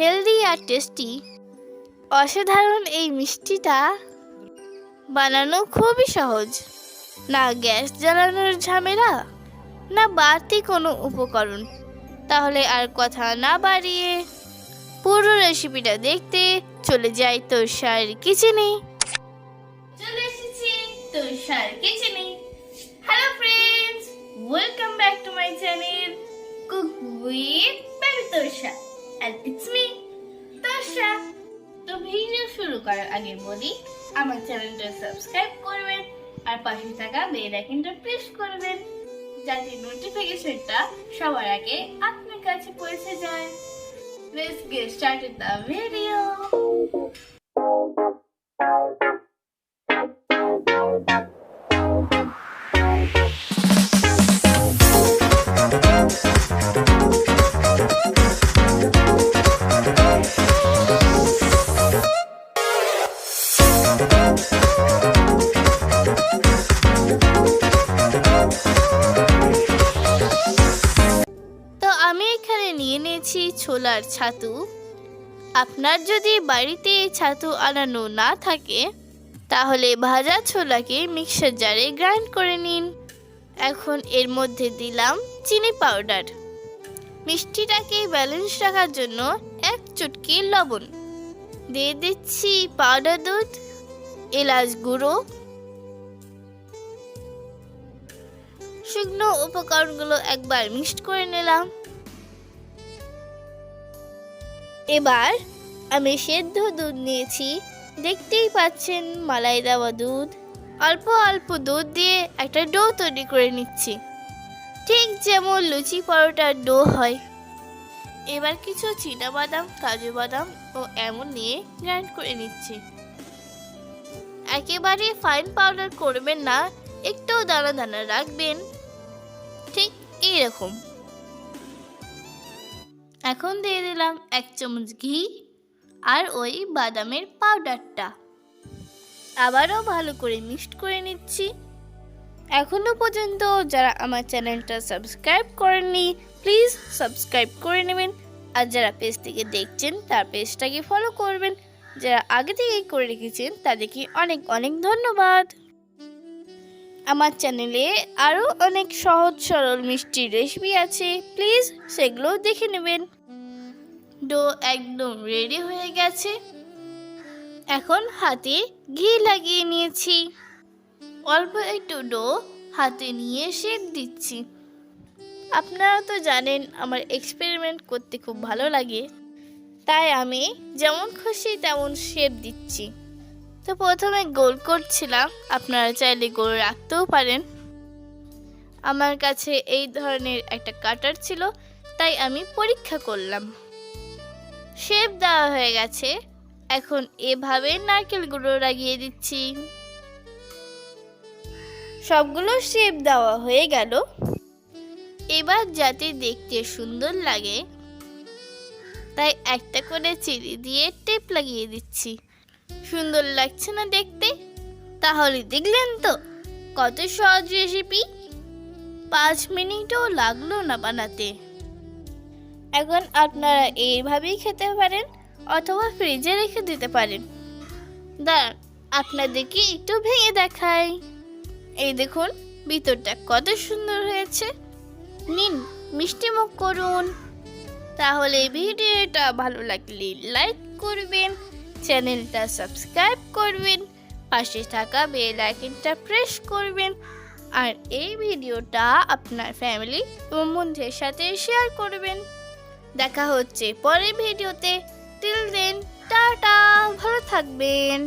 Healthy আর tasty. অসাধারণ এই মিষ্টিটা বানানো খুবই সহজ। না গ্যাস জ্বালানোর ঝামেলা, না বাড়তি কোনো উপকরণ। তাহলে আর কথা না বাড়িয়ে পুরো রেসিপিটা দেখতে চলে যাই তোষার কিচেনে। চলে এসেছি তোষার কিচেনে। Hello friends welcome back to my channel cook with baby and it's me Tosha তো ভিডিও শুরু করার আগে বলি, আমার চ্যানেলটা সাবস্ক্রাইব করবেন আর পাশে থাকা বেল আইকনটা প্রেস করবেন, যাতে নোটিফিকেশনটা সবার আগে আপনার কাছে পৌঁছে যায় Let's get started the video. এখানে নিয়ে নিয়েছি ছোলার ছাতু। আপনার যদি বাড়িতে ছাতু আনানো না থাকে, তাহলে ভাজা ছোলাকে মিক্সার জারে গ্রাইন্ড করে নিন। এখন এর মধ্যে দিলাম চিনি পাউডার। মিষ্টিটাকে ব্যালেন্স রাখার জন্য এক চুটকি লবণ। দিয়ে দিচ্ছি পাউডার দুধ, এলাচ গুঁড়ো। শুকনো উপকরণগুলো একবার মিক্সড করে নিলাম। এবার আমি সেদ্ধ দুধ নিয়েছি। দেখতেই পাচ্ছেন মালাই দেওয়া দুধ। অল্প অল্প দুধ দিয়ে একটা ডো তৈরি করে নিচ্ছি। ঠিক যেমন লুচি পরোটার ডো হয়। এবার কিছু বাদাম কাজু বাদাম ও এমন নিয়ে গ্রাইন্ড করে নিচ্ছি। একেবারে ফাইন পাউডার করবেন না, একটু দানা দানা রাখবেন। ঠিক এইরকম। এখন দিয়ে দিলাম এক চামচ ঘি আর ওই বাদামের পাউডারটা। আবারও ভালো করে মিক্সড করে নিচ্ছি। এখনও পর্যন্ত যারা আমার চ্যানেলটা সাবস্ক্রাইব করেননি, প্লিজ সাবস্ক্রাইব করে নেবেন। আর যারা পেজ থেকে দেখছেন, তার পেজটাকে ফলো করবেন। যারা আগে থেকেই করে রেখেছেন, তাদেরকে অনেক অনেক ধন্যবাদ। আমার চ্যানেলে আরও অনেক সহজ, সরল মিষ্টির রেসিপি আছে। প্লিজ সেগুলো দেখে নেবেন। ডো একদম রেডি হয়ে গেছে। এখন হাতে ঘি লাগিয়ে নিয়েছি। অল্প একটু ডো হাতে নিয়ে শেপ দিচ্ছি। আপনারা তো জানেন আমার এক্সপেরিমেন্ট করতে খুব ভালো লাগে। তাই আমি যেমন খুশি তেমন শেপ দিচ্ছি। তো প্রথমে গোল করছিলাম। আপনারা চাইলে গোল রাখতেও পারেন। আমার কাছে এই ধরনের একটা কাটার ছিল, তাই আমি পরীক্ষা করলাম। শেপ দেওয়া হয়ে গেছে। এখন এভাবে নারকেল গুঁড়ো লাগিয়ে দিচ্ছি। সবগুলো শেপ দেওয়া হয়ে গেল। এবার যাতে দেখতে সুন্দর লাগে, তাই একটা করে চিড়ি দিয়ে টেপ লাগিয়ে দিচ্ছি। সুন্দর লাগছে না দেখতে? তাহলে দেখলেন তো, কত সহজ রেসিপি পাঁচ মিনিটও লাগল না বানাতে। এখন আপনারা এইভাবেই খেতে পারেন অথবা ফ্রিজে রেখে দিতে পারেন। দাঁড়ান, আপনাদেরকে একটু ভেঙে দেখাই। এই দেখুন, ভিতরটা কত সুন্দর হয়েছে। নিন, মিষ্টি মুখ করুন। তাহলে ভিডিওটা ভালো লাগলে লাইক করবেন চ্যানেলটা সাবস্ক্রাইব করবেন, পাশে থাকা বেল আইকনটা প্রেস করবেন, আর এই ভিডিওটা আপনার ফ্যামিলি এবং বন্ধুদের সাথে শেয়ার করবেন। দেখা হচ্ছে পরের ভিডিওতে। টিল দেন টাটা, ভালো থাকবেন।